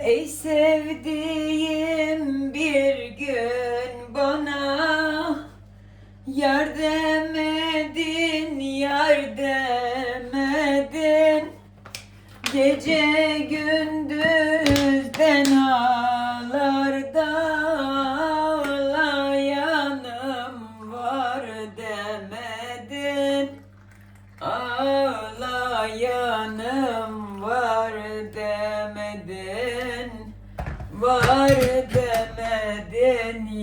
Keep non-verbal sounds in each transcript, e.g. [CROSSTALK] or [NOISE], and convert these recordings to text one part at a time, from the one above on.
Ey sevdiğim bir gün bana Yar demedin, yar demedin. Gece gündüzden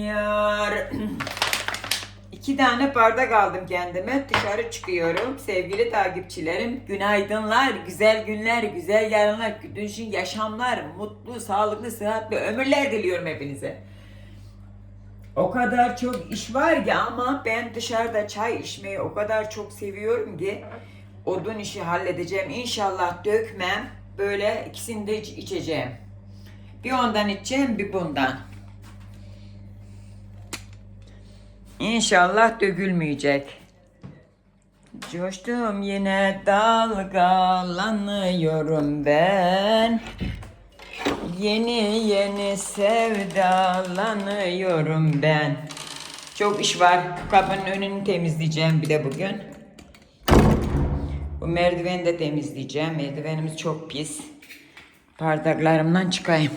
yar [CLEARS THROAT] İki tane bardak aldım kendime. Dışarı çıkıyorum. Sevgili takipçilerim, günaydınlar, güzel günler, güzel yarınlar, düşün yaşamlar, mutlu, sağlıklı, sıhhatli ömürler diliyorum hepinize. O kadar çok iş var ki ama ben dışarıda çay içmeyi o kadar çok seviyorum ki odun işi halledeceğim. İnşallah dökmem. Böyle ikisini de iç- içeceğim. Bir ondan içeceğim, bir bundan. İnşallah dökülmeyecek. Coştum yine dalgalanıyorum ben. Yeni yeni sevdalanıyorum ben. Çok iş var. Kapının önünü temizleyeceğim bir de bugün. Bu merdiveni de temizleyeceğim. Merdivenimiz çok pis. Bardaklarımdan çıkayım.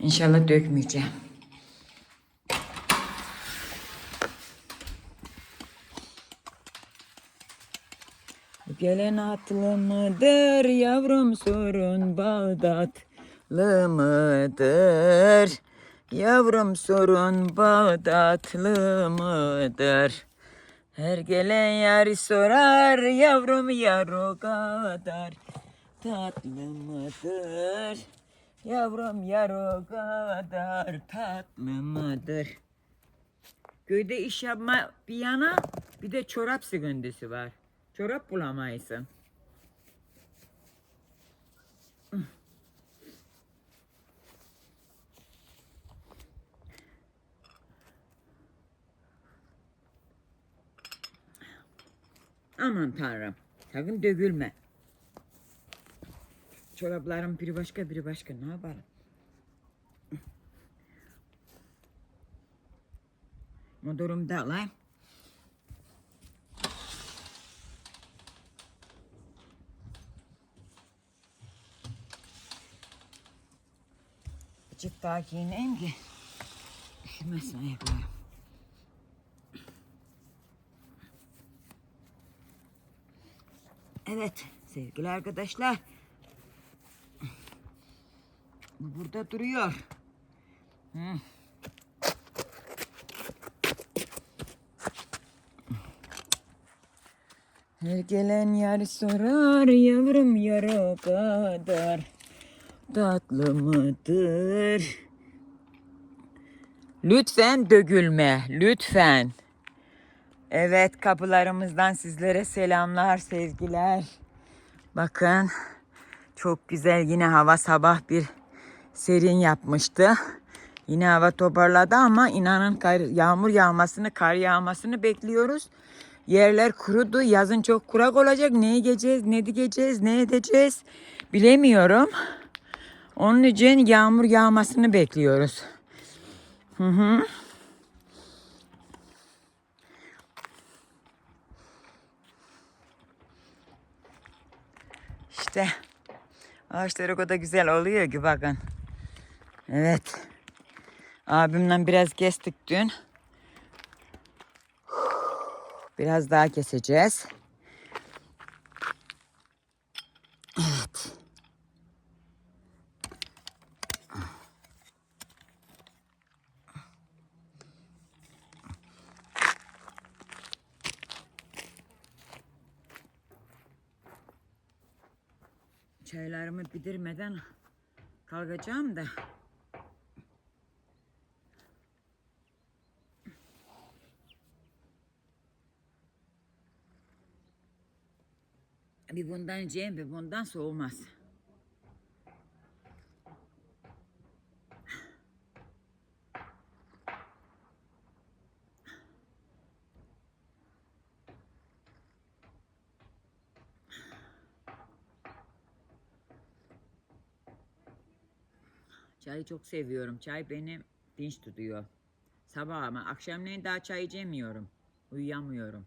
İnşallah dökmeyeceğim. Gelen atlı mıdır yavrum sorun Bağdatlı mıdır? Yavrum sorun Bağdatlı mıdır? Her gelen yari sorar yavrum yar o kadar tatlı mıdır? Yavrum yar o kadar tatlı mıdır? Köyde iş yapma bir yana bir de çorap sıkıntısı var. Çorap bulamayısın. Aman tanrım. Sakın dökülme. Çorapların biri başka biri başka ne yapalım? Motorumu da alayım. Azıcık daha giyineyim ki üşümesin ayaklarım. Evet sevgili arkadaşlar. Bu burada duruyor. Hı. Her gelen yar sorar yavrum yar o kadar tatlı mıdır? Lütfen dökülme, lütfen. Evet, kapılarımızdan sizlere selamlar, sevgiler. Bakın, çok güzel yine hava sabah bir serin yapmıştı. Yine hava toparladı ama inanın kar, yağmur yağmasını, kar yağmasını bekliyoruz. Yerler kurudu. Yazın çok kurak olacak. Ne yiyeceğiz, ne dikeceğiz, ne edeceğiz bilemiyorum. Onun için yağmur yağmasını bekliyoruz. Hı hı. İşte ağaçlar o kadar güzel oluyor ki bakın. Evet. Abimle biraz kestik dün. Biraz daha keseceğiz. Çaylarımı bitirmeden kalkacağım da. Bir bundan yiyeceğim bir bundan soğumaz. Çayı çok seviyorum. Çay beni dinç tutuyor. Sabah ama akşamleyin daha çay içemiyorum. Uyuyamıyorum.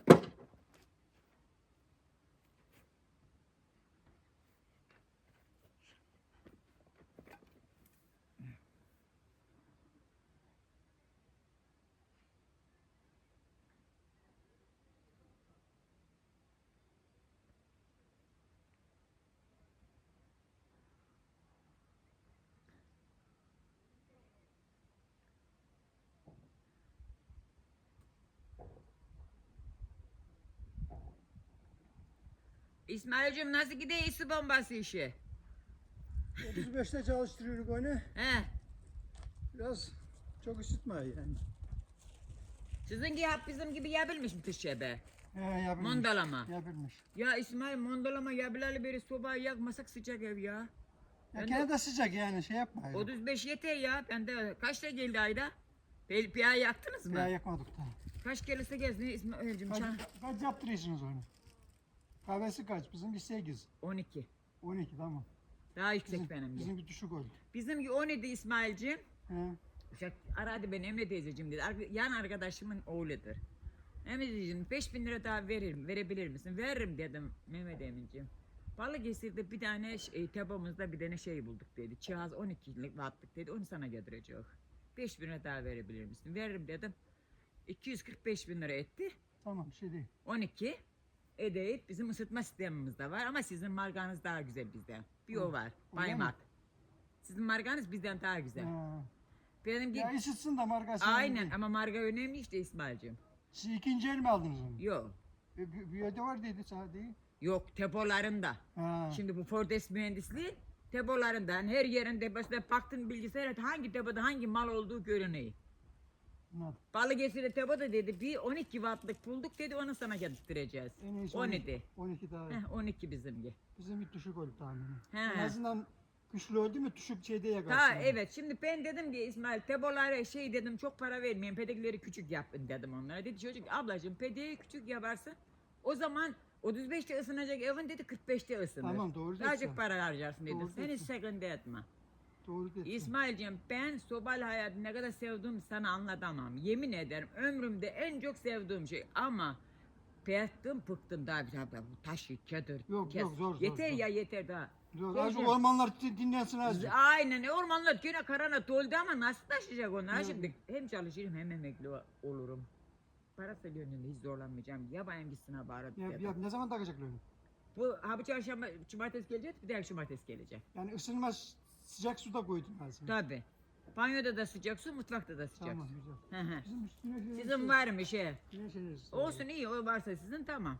İsmail'cim nasıl gidiyor ısı bombası işi? 35'te çalıştırıyoruz onu. He. Biraz çok ısıtma yani. Sizinki hep bizim gibi yabilmiş mi tışebe? He yabilmiş. Mondalama. Yabilmiş. Ya İsmail mondalama yabileli beri sobayı yakmasak sıcak ev ya. Ya gene de- de sıcak yani şey yapma. Yani. 35 yeter ya. Ben de kaçta geldi ayda? Ay yaktınız mı? Ya yakmadık da. Kaç gelirse gelsin İsmail'cim Kaç, çan. kaç yaptırıyorsunuz onu? Kahvesi kaç? Bizim bir 8. 12. 12 tamam. Daha yüksek Bizim, benim. bizim bir düşük oldu. Bizim 17 İsmail'cim. He. Aradı beni Emre teyzeciğim dedi. Arka- Yan arkadaşımın oğludur. Emre teyzeciğim 5000 lira daha veririm, verebilir misin? Veririm dedim Mehmet Emin'ciğim. Balıkesir'de bir tane şey, tabamızda bir tane şey bulduk dedi. Cihaz 12 wattlık dedi. Onu sana getirecek. 5000 lira daha verebilir misin? Veririm dedim. 245 bin lira etti. Tamam şey değil. 12 edeyip bizim ısıtma sistemimiz de var ama sizin markanız daha güzel bizden. Bir o var. Baymak. Sizin markanız bizden daha güzel. Ha. Benimki Ya ısıtsın da markası. aynen ama marka önemli işte İsmail'cim. Siz ikinci el mi aldınız onu? Yok. E, bir, bir yerde var dedi sana değil. Yok depolarında. Ha. Şimdi bu Fordes mühendisliği depolarında. Yani her yerin deposuna baktın bilgisayara hangi depoda hangi mal olduğu görünüyor. Anladım. Balıkesir'e Tebo da dedi bir 12 wattlık bulduk dedi onu sana getirtireceğiz. En iyisi 17. 12 daha. iyi. Heh, 12 bizimki. Bizim bir düşük oldu tahmini. He. En azından güçlü oldu mu düşük şeyde yakarsın. Ha evet şimdi ben dedim ki İsmail Tebolara şey dedim çok para vermeyin pedekleri küçük yapın dedim onlara. Dedi çocuk ablacığım pedeyi küçük yaparsın o zaman 35'te ısınacak evin dedi 45'te ısınır. Tamam, doğru diyorsun. çok para harcarsın dedi. Doğru Sen hiç diyorsun. etme. Doğru dedin. İsmail'cim ben sobal hayatı ne kadar sevdiğimi sana anlatamam. Yemin ederim ömrümde en çok sevdiğim şey ama Peyatım pıktım daha bir daha bu taşı çadır. Yok, yok, zor, zor, Yeter zor. ya yeter daha. Azıcık gel. ormanlar di- dinlensin azıcık. Aynen ormanlar gene karana doldu ama nasıl taşıyacak onlar Yok. şimdi hem çalışırım hem emekli o- olurum. Parası yönünde hiç zorlanmayacağım. Yabayım gitsin ha bari. Ya, ya, ne zaman takacaklar onu? Bu ha bu çarşamba cumartesi gelecek bir de cumartesi gelecek. Yani ısınmaz sıcak suda koydun lazım. Tabi. Banyoda da sıcak su, mutfakta da sıcak Tamam su. güzel. Hı hı. Bizim üstüne şöyle Sizin şey- varmış he. Güneş enerjisi. Olsun iyi o varsa sizin tamam.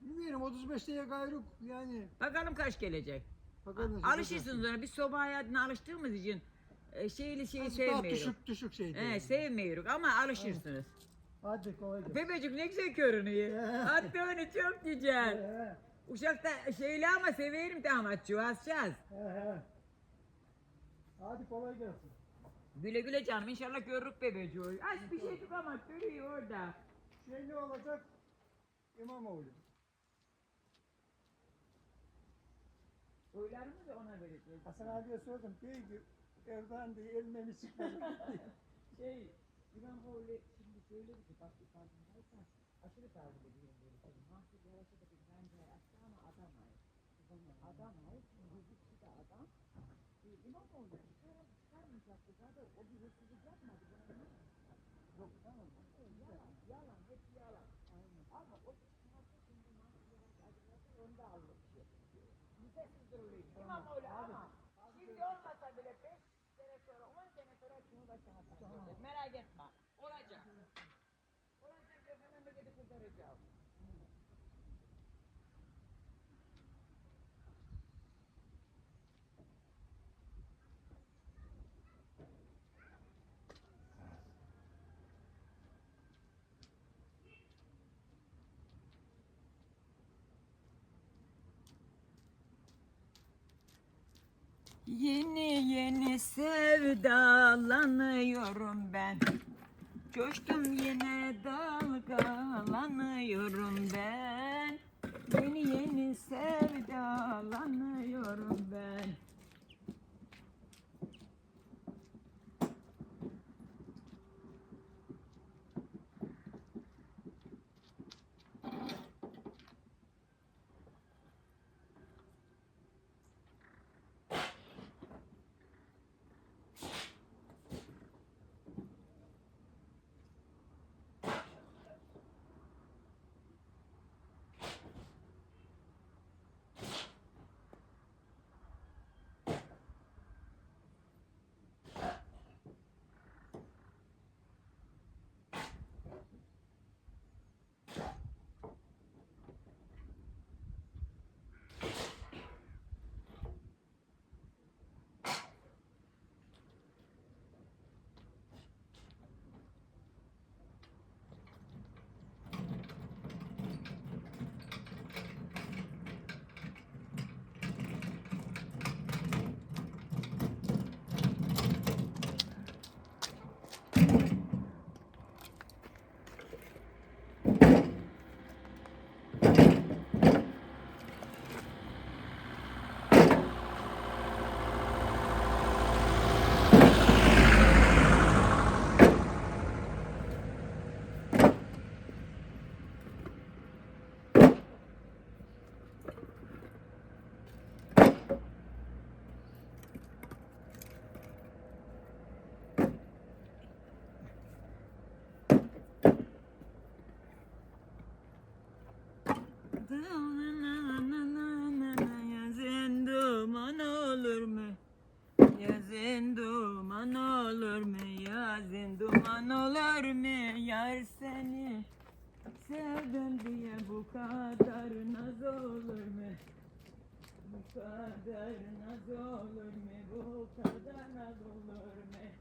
Bilmiyorum 35'te gayrı yani. Bakalım kaç gelecek. Bakalım. Alışırsınız ona. Biz soba hayatına alıştığımız için e, şeyli şeyi Daha sevmiyoruz. düşük düşük şeydi. He, sevmiyoruz ama alışırsınız. Hadi kolay gelsin. Bebecik ne güzel görünüyor. [LAUGHS] Hatta onu çok güzel. He, Uşakta şeyli ama severim damatçı he, he. Hadi kolay gelsin. Güle güle canım inşallah görürük bebeciği. Az bir şey ama görüyor orada. Şey ne olacak? İmamoğlu. Oylarımı da ona vereceğiz. Hasan abiye sordum. Diyor ki Erdoğan diye elmemi çıkmadı. [LAUGHS] Şey, İmamoğlu şimdi söyledi ki bak bir farkındaysan aşırı takip ediyorum böyle seni. Mahsus yarasa da bir bence ama adam ait. Adam ait, yüzüksü de adam. Imam öyle Yeni yeni sevdalanıyorum ben. Coştum yine dalgalanıyorum ben. Yeni yeni sevdalanıyorum ben. Kadar naz olur mu? Bu kadar naz olur mu?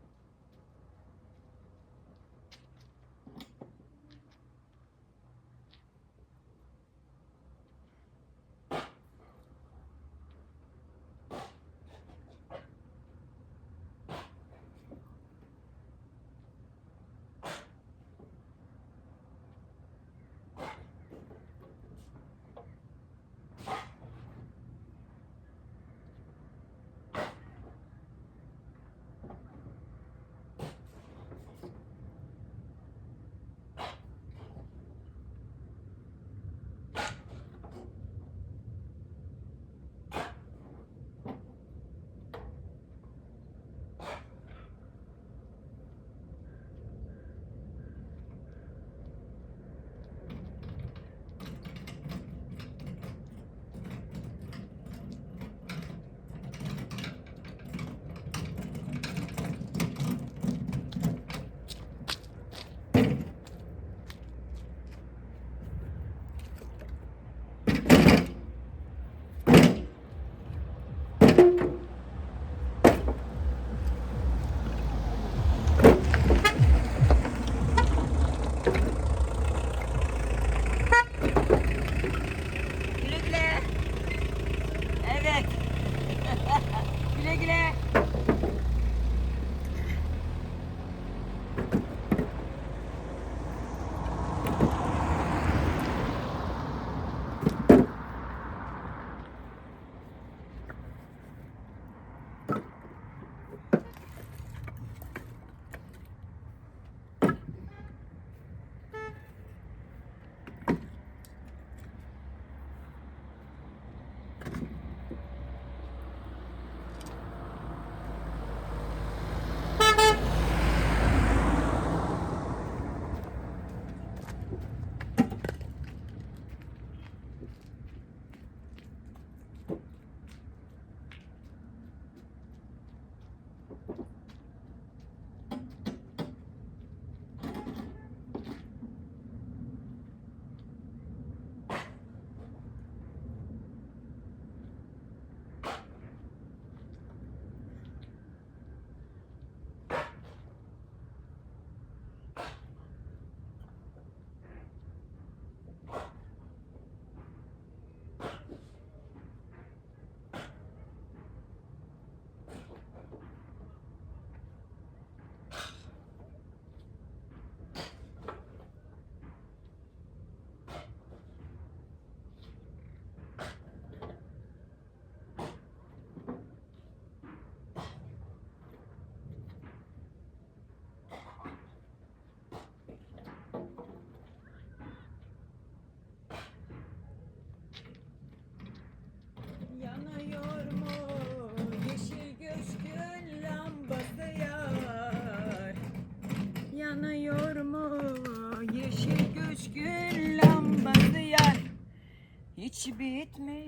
Hiç bitmiyor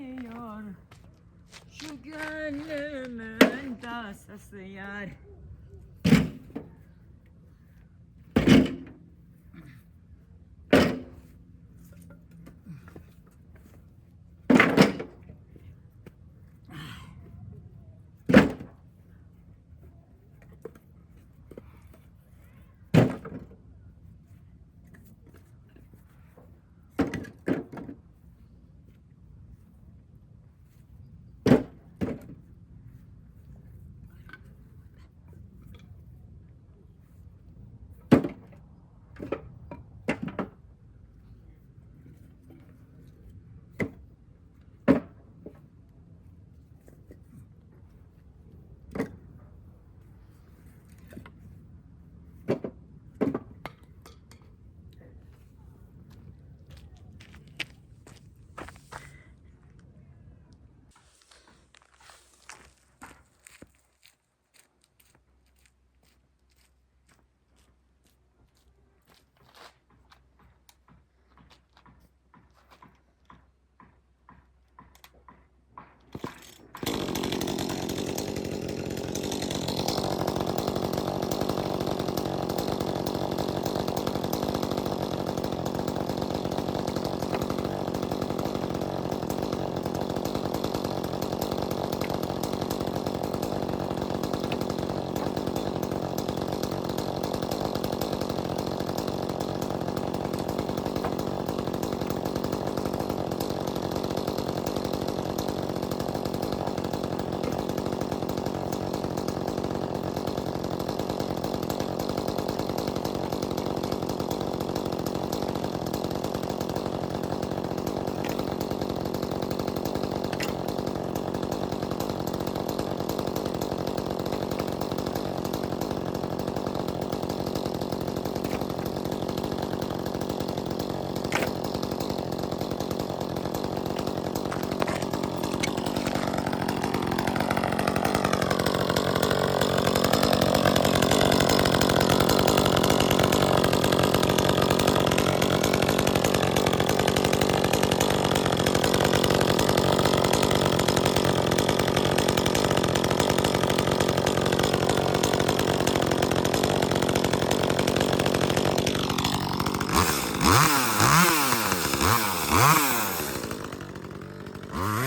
Mm-hmm.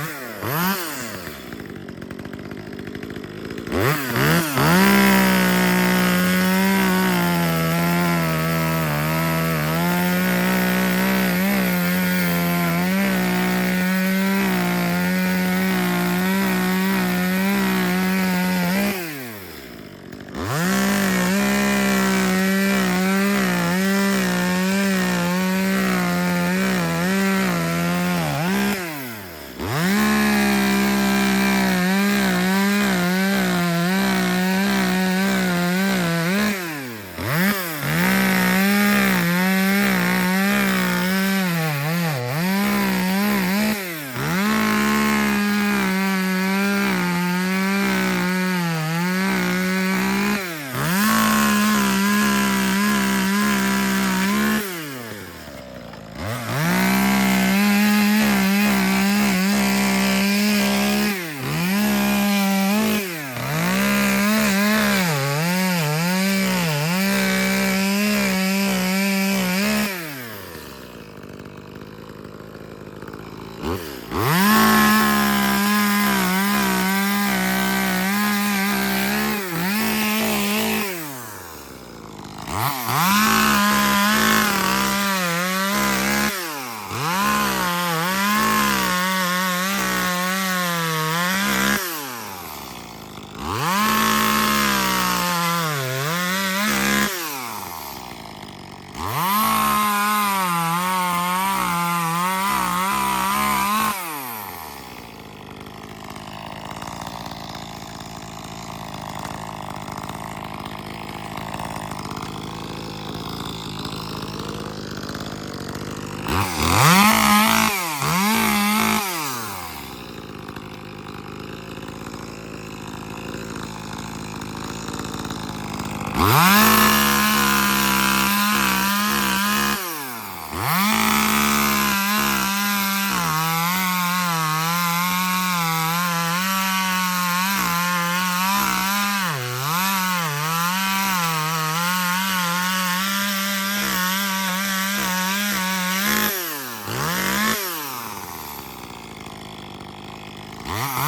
Ah.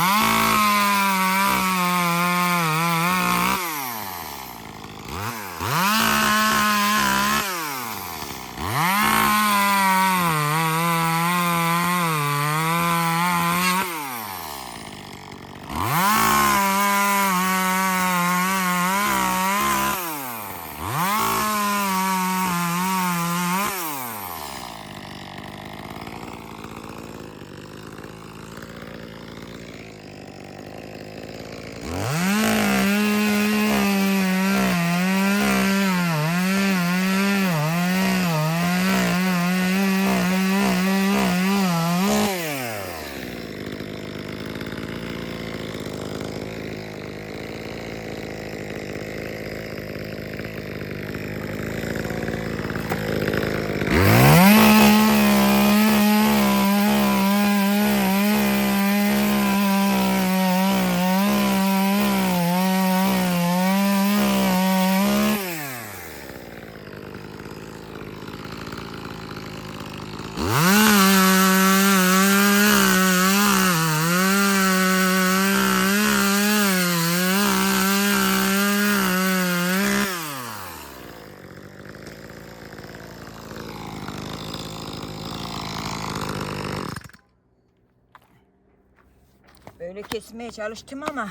Kesmeye çalıştım ama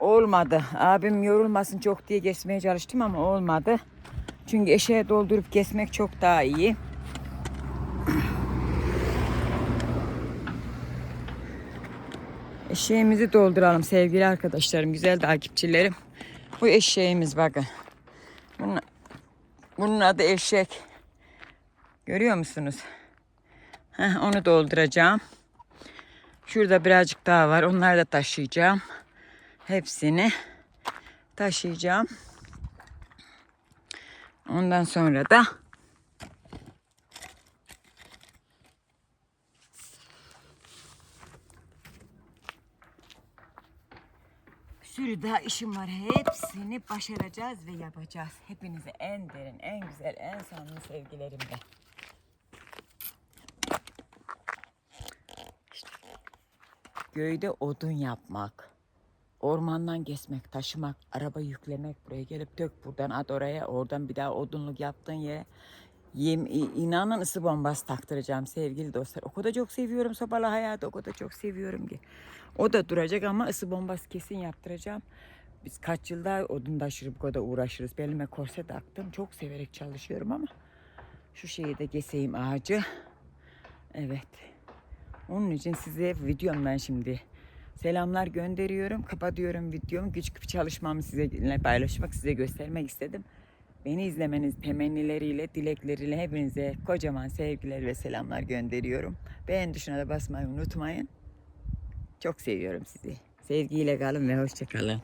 olmadı. Abim yorulmasın çok diye kesmeye çalıştım ama olmadı. Çünkü eşeğe doldurup kesmek çok daha iyi. Eşeğimizi dolduralım sevgili arkadaşlarım, güzel takipçilerim. Bu eşeğimiz bakın. Bunun, bunun adı eşek. Görüyor musunuz? Heh, onu dolduracağım. Şurada birazcık daha var. Onları da taşıyacağım. Hepsini taşıyacağım. Ondan sonra da sürü daha işim var. Hepsini başaracağız ve yapacağız. Hepinize en derin, en güzel, en samimi sevgilerimle. Göyde odun yapmak, ormandan kesmek, taşımak, araba yüklemek, buraya gelip dök buradan at oraya, oradan bir daha odunluk yaptığın yere. Yem, inanın ısı bombası taktıracağım sevgili dostlar. O kadar çok seviyorum sobalı hayatı, o kadar çok seviyorum ki. O da duracak ama ısı bombası kesin yaptıracağım. Biz kaç yılda odun taşırıp bu kadar uğraşırız. Belime korse taktım. Çok severek çalışıyorum ama şu şeyi de keseyim ağacı. Evet. Onun için size videomdan şimdi selamlar gönderiyorum. Kapatıyorum videomu. Küçük bir çalışmamı sizinle paylaşmak, size göstermek istedim. Beni izlemeniz temennileriyle, dilekleriyle hepinize kocaman sevgiler ve selamlar gönderiyorum. Beğen tuşuna da basmayı unutmayın. Çok seviyorum sizi. Sevgiyle kalın ve hoşça kalın.